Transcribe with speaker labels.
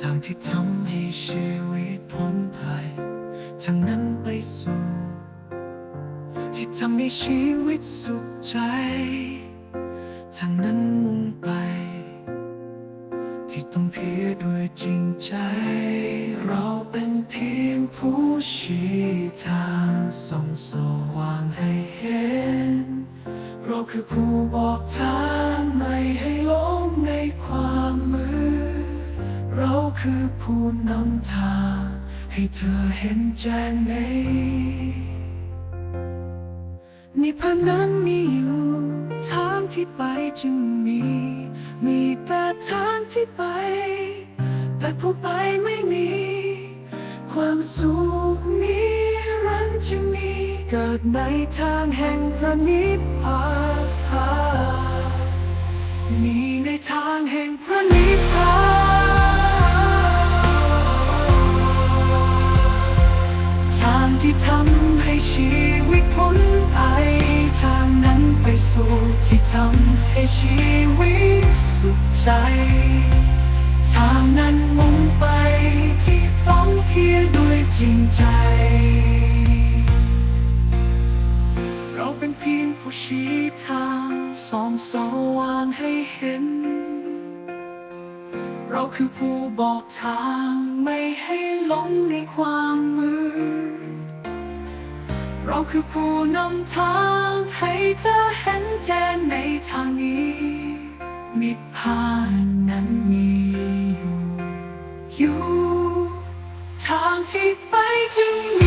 Speaker 1: ที่ทำให้ชีวิตพ้นภัยทางนั้นไปสู่ ที่ทำให้ชีวิตสุขใจ ทางนั้นมุ่งไป ที่ต้องเพียรด้วยจริงใจ เราเป็นเพียงผู้ชี้ทางส่องสว่างให้เห็น เราคือผู้บอกทางไม่ให้ คือผู้นำทางให้เธอเห็นแจ้งในนิพพานนั้นมีอยู่ทางที่ไปจึงมี มีแต่ทางที่ไป แต่ผู้ไปไม่มี ความสุขนิรันดร์จึงมีเกิดในทางแห่งพระนิพพานมีในทางแห่งพระนิ ใจ ทางนั้นมุ่งไปที่ต้องเพียรด้วยจริงใจ เราเป็นเพียงผู้ชี้ทางสองสว่างให้เห็น เราคือผู้บอกทางไม่ให้หลงในความมืดเราคือผู้นำทางให้เธอเห็นแจ้งในทางนี้ มิพพานั้นมีอยู่ อยู่ ทางที่ไปจึง